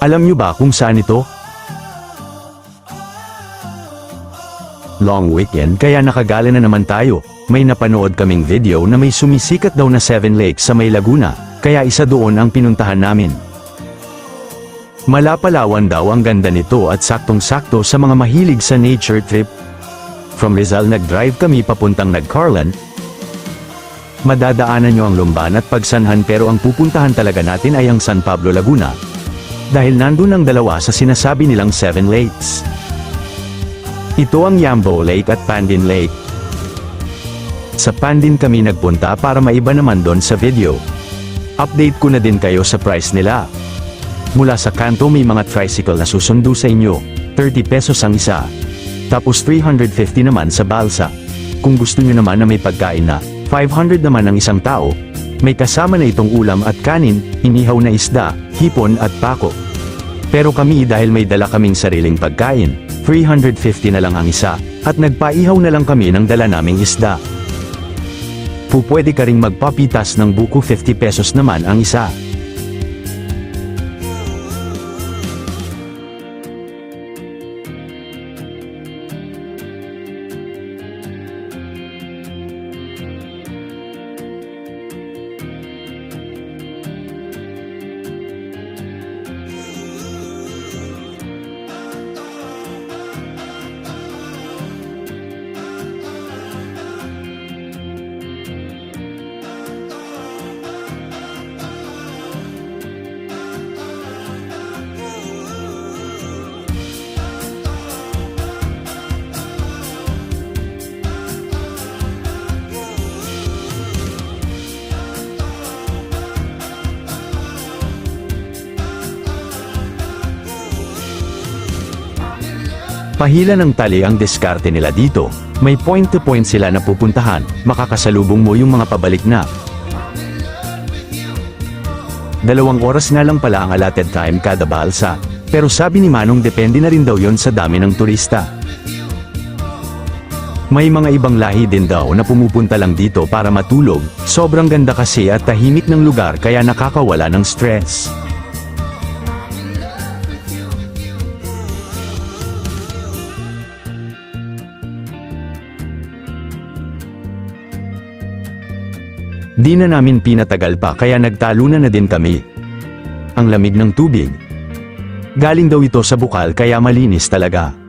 Alam nyo ba kung saan ito? Long weekend kaya nakagala na naman tayo. May napanood kaming video na may sumisikat daw na Seven Lakes sa may Laguna, kaya isa doon ang pinuntahan namin. Malapalawan daw ang ganda nito at saktong-sakto sa mga mahilig sa nature trip. From Rizal nag-drive kami papuntang Nagcarlan. Madadaanan nyo ang Lumban at Pagsanhan pero ang pupuntahan talaga natin ay ang San Pablo Laguna. Dahil nandun ang dalawa sa sinasabi nilang Seven Lakes. Ito ang Yambo Lake at Pandin Lake. Sa Pandin kami nagpunta para maiba naman doon sa video. Update ko na din kayo sa price nila. Mula sa kanto may mga tricycle na susundo sa inyo, 30 pesos ang isa. Tapos 350 naman sa balsa. Kung gusto nyo naman na may pagkain na, 500 naman ang isang tao. May kasama na itong ulam at kanin, inihaw na isda, hipon at pako. Pero kami dahil may dala kaming sariling pagkain, 350 na lang ang isa, at nagpaihaw na lang kami ng dala naming isda. Pupwede ka ring magpapitas ng buko 50 pesos naman ang isa. Pahila ng tali ang diskarte nila dito. May point-to-point sila na pupuntahan, makakasalubong mo yung mga pabalik na. Dalawang oras nga lang pala ang allotted time kada balsa. Pero sabi ni Manong depende na rin daw yon sa dami ng turista. May mga ibang lahi din daw na pumupunta lang dito para matulog, sobrang ganda kasi at tahimik ng lugar kaya nakakawala ng stress. Di na namin pinatagal pa kaya nagtalunan na din kami. Ang lamig ng tubig. Galing daw ito sa bukal kaya malinis talaga.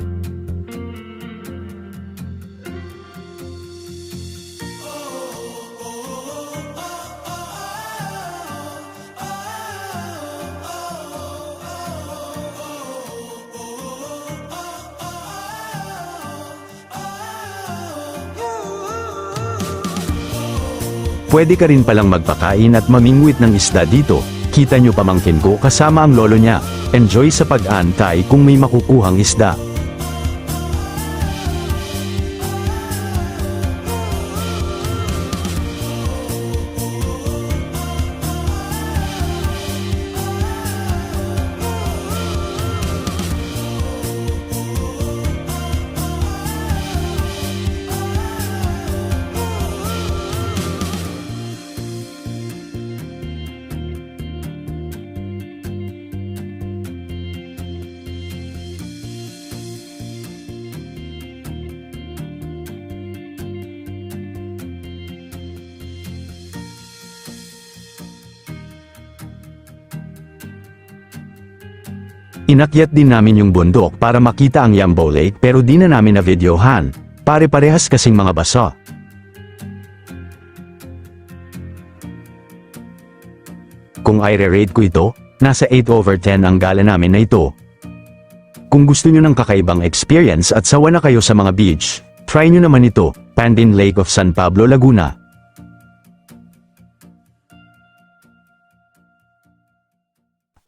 Pwede ka rin palang magpakain at mamingwit ng isda dito. Kita nyo pamangkin ko kasama ang lolo niya. Enjoy sa pag-antay kung may makukuhang isda. Inakyat din namin yung bundok para makita ang Yambo Lake pero di na namin na videohan. Pare-parehas kasing mga baso. Kung i-rate ko ito, nasa 8 over 10 ang gala namin na ito. Kung gusto nyo ng kakaibang experience at sawa na kayo sa mga beach, try nyo naman ito, Pandin Lake of San Pablo, Laguna.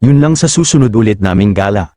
Yun lang sa susunod ulit naming gala.